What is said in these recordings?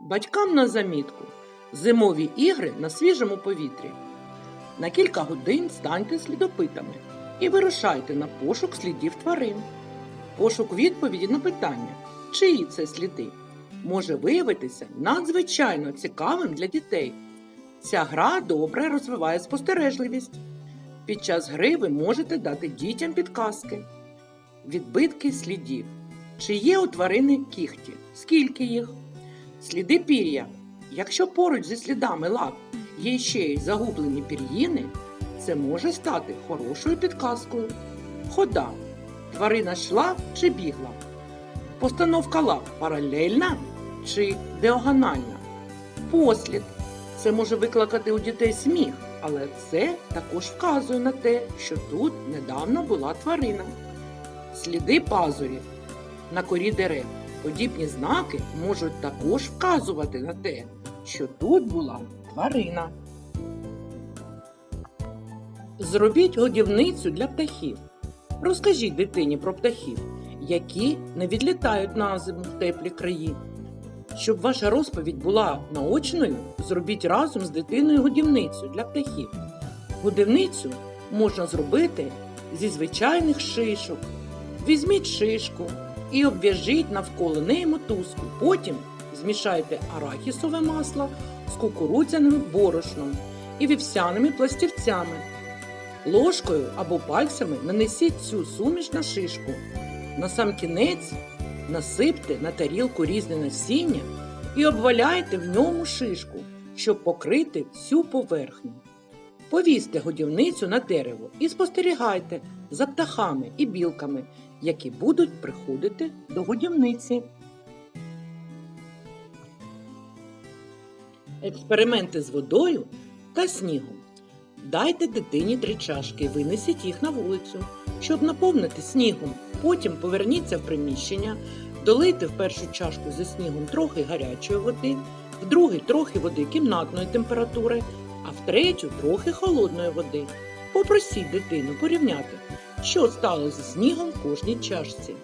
Батькам на замітку зимові ігри на свіжому повітрі. На кілька годин станьте слідопитами і вирушайте на пошук слідів тварин. Пошук відповіді на питання, чиї це сліди, може виявитися надзвичайно цікавим для дітей. Ця гра добре розвиває спостережливість. Під час гри ви можете дати дітям підказки, відбитки слідів. Чи є у тварини кіхті? Скільки їх? Сліди пір'я. Якщо поруч зі слідами лап є ще й загублені пір'їни, це може стати хорошою підказкою. Хода. Тварина йшла чи бігла? Постановка лап паралельна чи діагональна? Послід. Це може викликати у дітей сміх, але це також вказує на те, що тут недавно була тварина. Сліди пазурів на корі дерев. Подібні знаки можуть також вказувати на те, що тут була тварина. Зробіть годівницю для птахів. Розкажіть дитині про птахів, які не відлітають на зиму в теплі краї. Щоб ваша розповідь була наочною, зробіть разом з дитиною годівницю для птахів. Годівницю можна зробити зі звичайних шишок. Візьміть шишку і обв'яжіть навколо неї мотузку. Потім змішайте арахісове масло з кукурудзяним борошном і вівсяними пластівцями. Ложкою або пальцями нанесіть цю суміш на шишку. На сам кінець насипте на тарілку різне насіння і обваляйте в ньому шишку, щоб покрити всю поверхню. Повісьте годівницю на дерево і спостерігайте за птахами і білками, які будуть приходити до годівниці. Експерименти з водою та снігом. Дайте дитині три чашки і винесіть їх на вулицю, щоб наповнити снігом. Потім поверніться в приміщення, долийте в першу чашку зі снігом трохи гарячої води, в другий трохи води кімнатної температури, а в третю трохи холодної води. Попросіть дитину порівняти, що стало зі снігом в кожній чашці.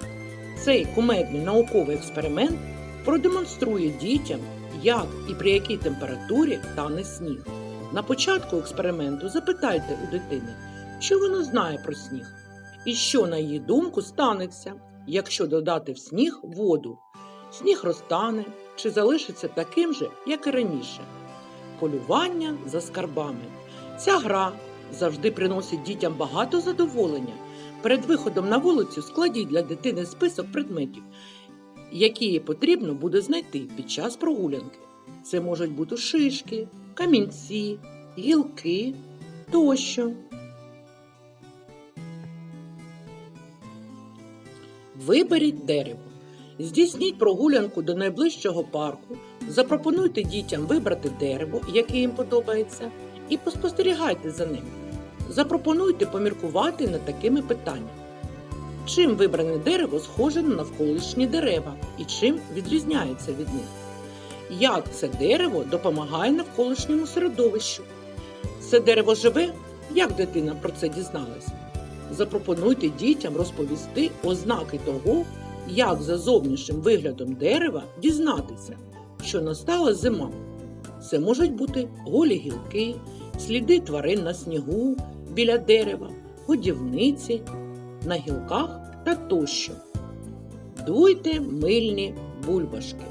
Цей кумедний науковий експеримент продемонструє дітям, як і при якій температурі тане сніг. На початку експерименту запитайте у дитини, що вона знає про сніг, і що, на її думку, станеться, якщо додати в сніг воду. Сніг розтане чи залишиться таким же, як і раніше. Полювання за скарбами. Ця гра завжди приносить дітям багато задоволення. Перед виходом на вулицю складіть для дитини список предметів, які їй потрібно буде знайти під час прогулянки. Це можуть бути шишки, камінці, гілки тощо. Виберіть дерево. Здійсніть прогулянку до найближчого парку, запропонуйте дітям вибрати дерево, яке їм подобається, і поспостерігайте за ним. Запропонуйте поміркувати над такими питаннями. Чим вибране дерево схоже на навколишні дерева і чим відрізняється від них? Як це дерево допомагає навколишньому середовищу? Це дерево живе? Як дитина про це дізналась? Запропонуйте дітям розповісти ознаки того, як за зовнішнім виглядом дерева дізнатися, що настала зима. Це можуть бути голі гілки, сліди тварин на снігу, біля дерева, годівниці, на гілках та тощо. Дуйте мильні бульбашки.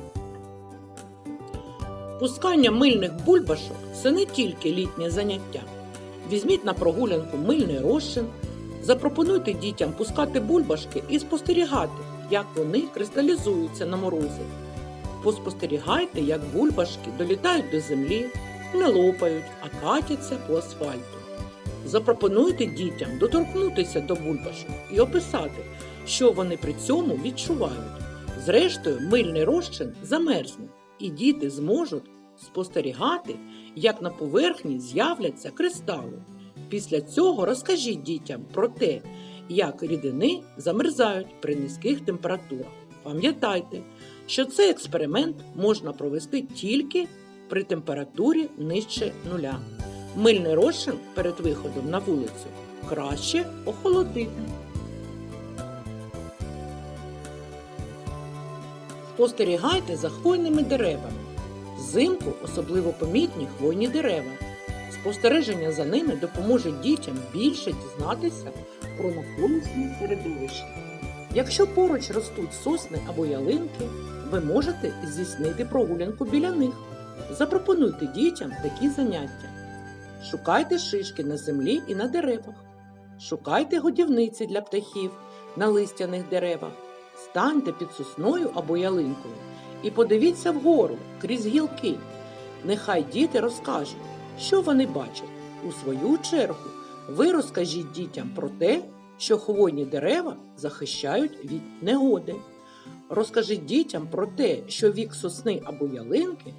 Пускання мильних бульбашок це не тільки літнє заняття. Візьміть на прогулянку мильний розчин, запропонуйте дітям пускати бульбашки і спостерігати, як вони кристалізуються на морозі. Поспостерігайте, як бульбашки долітають до землі, не лопають, а катяться по асфальту. Запропонуйте дітям доторкнутися до бульбашок і описати, що вони при цьому відчувають. Зрештою, мильний розчин замерзне, і діти зможуть спостерігати, як на поверхні з'являться кристали. Після цього розкажіть дітям про те, як рідини замерзають при низьких температурах. Пам'ятайте, що цей експеримент можна провести тільки при температурі нижче нуля. Мильний розчин перед виходом на вулицю краще охолодити. Спостерігайте за хвойними деревами. Взимку особливо помітні хвойні дерева. Спостереження за ними допоможе дітям більше дізнатися про навколишнє середовище. Якщо поруч ростуть сосни або ялинки, ви можете здійснити прогулянку біля них. Запропонуйте дітям такі заняття. Шукайте шишки на землі і на деревах. Шукайте годівниці для птахів на листяних деревах. Станьте під сосною або ялинкою і подивіться вгору крізь гілки. Нехай діти розкажуть, що вони бачать. У свою чергу ви розкажіть дітям про те, що хвойні дерева захищають від негоди. Розкажіть дітям про те, що вік сосни або ялинки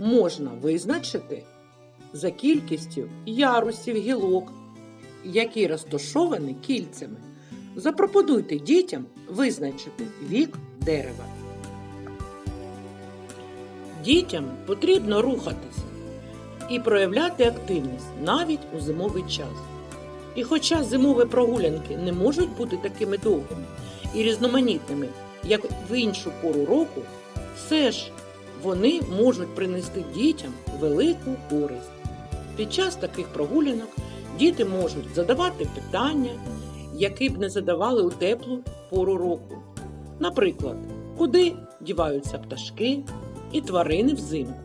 можна визначити за кількістю ярусів гілок, які розташовані кільцями. Запропонуйте дітям визначити вік дерева. Дітям потрібно рухатися і проявляти активність навіть у зимовий час. І хоча зимові прогулянки не можуть бути такими довгими і різноманітними, як в іншу пору року, все ж вони можуть принести дітям велику користь. Під час таких прогулянок діти можуть задавати питання, які б не задавали у теплу пору року. Наприклад, куди діваються пташки і тварини взимку,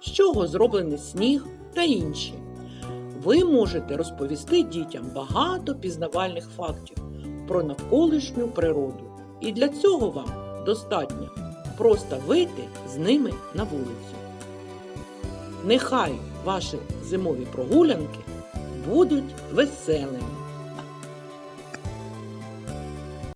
з чого зроблений сніг та інші. Ви можете розповісти дітям багато пізнавальних фактів про навколишню природу. І для цього вам достатньо просто вийти з ними на вулицю. Нехай ваші зимові прогулянки будуть веселими.